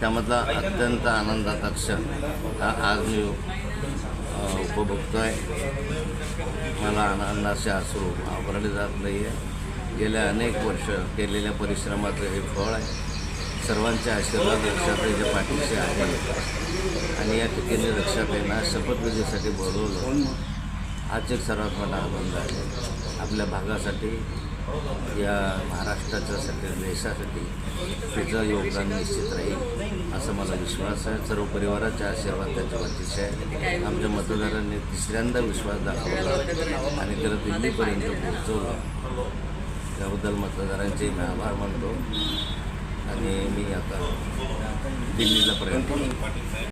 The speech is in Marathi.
त्यामधला अत्यंत आनंदाचा क्षण हा आज मी उपभोगतो आहे मला आनंदाचे आसरू आवरले जात नाही आहे गेल्या अनेक वर्ष केलेल्या परिश्रमाचं हे फळ आहे. सर्वांचे आशीर्वाद रक्षाताईच्या पाठीशी आहे. आणि या ठिकाणी रक्षाताईंना शपथविधीसाठी बोलवलं. हाच एक सर्वात मोठा आनंद आहे. आपल्या भागासाठी या महाराष्ट्राच्यासाठी देशासाठी तिचं योगदान निश्चित राहील. असं मला विश्वास आहे. सर्व परिवाराच्या आशीर्वाद त्याच्या वतीचे आहे. आमच्या मतदारांनी तिसऱ्यांदा विश्वास दाखवला आणि त्याला दिल्लीपर्यंत पोहोचवलं. त्याबद्दल मतदारांचे मी आभार मानतो. आणि मी आता दिल्लीला प्रयत्न